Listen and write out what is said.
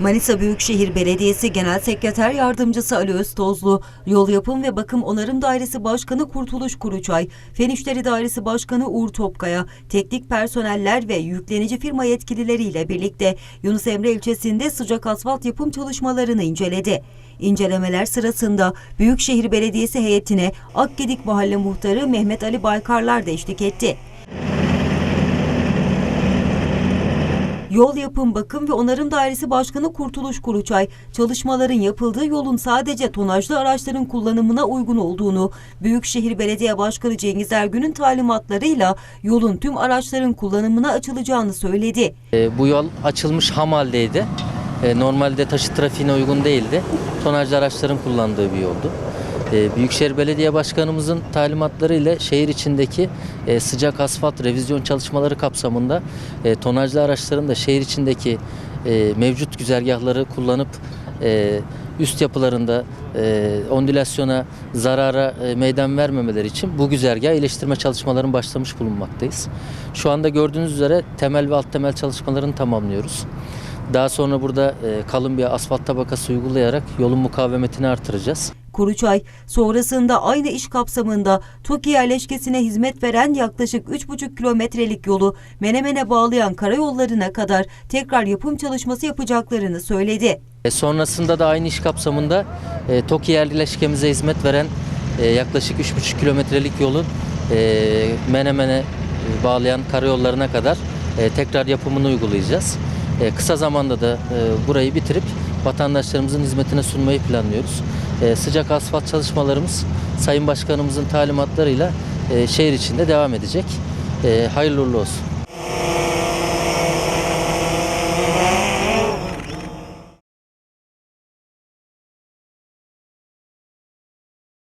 Manisa Büyükşehir Belediyesi Genel Sekreter Yardımcısı Ali Öztozlu, Yol Yapım ve Bakım Onarım Dairesi Başkanı Kurtuluş Kuruçay, Fen İşleri Dairesi Başkanı Uğur Topkaya, teknik personeller ve yüklenici firma yetkilileriyle birlikte Yunus Emre ilçesinde sıcak asfalt yapım çalışmalarını inceledi. İncelemeler sırasında Büyükşehir Belediyesi heyetine Akgedik Mahalle Muhtarı Mehmet Ali Baykarlar da eşlik etti. Yol Yapım Bakım ve Onarım Dairesi Başkanı Kurtuluş Kuruçay, çalışmaların yapıldığı yolun sadece tonajlı araçların kullanımına uygun olduğunu, Büyükşehir Belediye Başkanı Cengiz Ergün'ün talimatlarıyla yolun tüm araçların kullanımına açılacağını söyledi. E, bu yol açılmış ham haldeydi. E, normalde taşıt trafiğine uygun değildi. Tonajlı araçların kullandığı bir yoldu. E, Büyükşehir Belediye Başkanımızın talimatları ile şehir içindeki e, sıcak asfalt revizyon çalışmaları kapsamında e, tonajlı araçların da şehir içindeki e, mevcut güzergahları kullanıp üst yapılarında ondülasyona, zarara meydan vermemeleri için bu güzergah iyileştirme çalışmalarının başlamış bulunmaktayız. Şu anda gördüğünüz üzere temel ve alt temel çalışmalarını tamamlıyoruz. Daha sonra burada kalın bir asfalt tabakası uygulayarak yolun mukavemetini artıracağız. Kuruçay, sonrasında aynı iş kapsamında TOKİ yerleşkesine hizmet veren yaklaşık 3,5 kilometrelik yolu Menemen'e bağlayan karayollarına kadar tekrar yapım çalışması yapacaklarını söyledi. E, sonrasında da aynı iş kapsamında e, TOKİ yerleşkemize hizmet veren e, yaklaşık 3,5 kilometrelik yolu e, Menemen'e e, bağlayan karayollarına kadar e, tekrar yapımını uygulayacağız. E, kısa zamanda da e, burayı bitirip vatandaşlarımızın hizmetine sunmayı planlıyoruz. E, sıcak asfalt çalışmalarımız Sayın Başkanımızın talimatlarıyla e, şehir içinde devam edecek. Hayırlı uğurlu olsun.